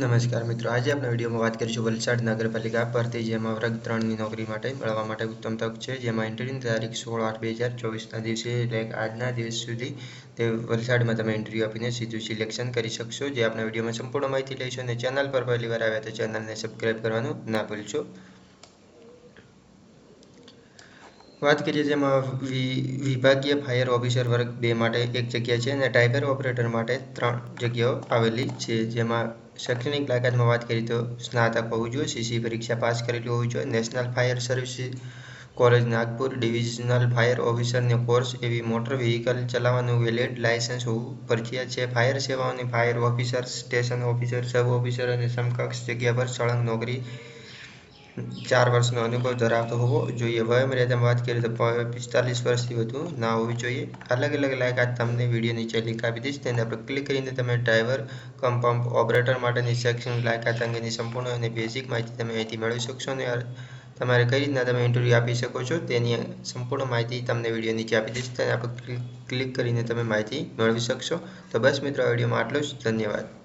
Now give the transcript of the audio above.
નમસ્કાર મિત્રો, આજે આપણે વિડીયોમાં વાત કરીશું વલસાડ નગરપાલિકા ભરતી જેમાં વર્ગ ત્રણની નોકરી માટે મળવા માટે ઉત્તમ તક છે. જેમાં ઇન્ટરવ્યૂની તારીખ સોળ આઠ બે હજાર ચોવીસના દિવસે એટલે આજના દિવસ સુધી તે વલસાડમાં તમે ઇન્ટરવ્યૂ આપીને સીધું સિલેક્શન કરી શકશો. જે આપણા વિડીયોમાં સંપૂર્ણ માહિતી લઈશું અને ચેનલ પર પહેલી વાર આવ્યા તો ચેનલને સબસ્ક્રાઈબ કરવાનું ના ભૂલશો. વાત કરીએ જેમાં વિભાગીય ફાયર ઓફિસર વર્ગ બે માટે એક જગ્યા છે અને ટાઈગર ઓપરેટર માટે ત્રણ જગ્યાઓ આવેલી છે. જેમાં શૈક્ષણિક લાયકાતમાં વાત કરીએ તો સ્નાતક હોવું જોઈએ સીસી પરીક્ષા પાસ કરેલી હોવી જોઈએ national fire service college Nagpur divisional fire ઓફિસરને course એવી મોટર વ્હીકલ ચલાવવાનું વેલિડ લાયસન્સ હોવું ફરજિયાત છે ફાયર સેવાઓની fire officer station officer sub officer અને સમકક્ષ જગ્યા પર સળંગ નોકરી ચાર વર્ષનો અનુભવ ધરાવતો હોવો જોઈએ. વયમર્યાદામાં વાત કરીએ તો પિસ્તાલીસ વર્ષથી વધુ ના હોવી જોઈએ. અલગ અલગ લાયકાત તમને વીડિયો નીચે લિંક આપી દઈશ. તેના પર ક્લિક કરીને તમે ડ્રાઈવર કમ પંપ ઓપરેટર માટેની શૈક્ષણિક લાયકાત અંગેની સંપૂર્ણ અને બેઝિક માહિતી તમે અહીંથી મેળવી શકશો અને તમારે કઈ રીતના તમે ઇન્ટરવ્યૂ આપી શકો છો તેની સંપૂર્ણ માહિતી તમને વીડિયો નીચે આપી દઈશ. તેના પર ક્લિક કરીને તમે માહિતી મેળવી શકશો. તો બસ મિત્રો વિડીયોમાં આટલું જ. ધન્યવાદ.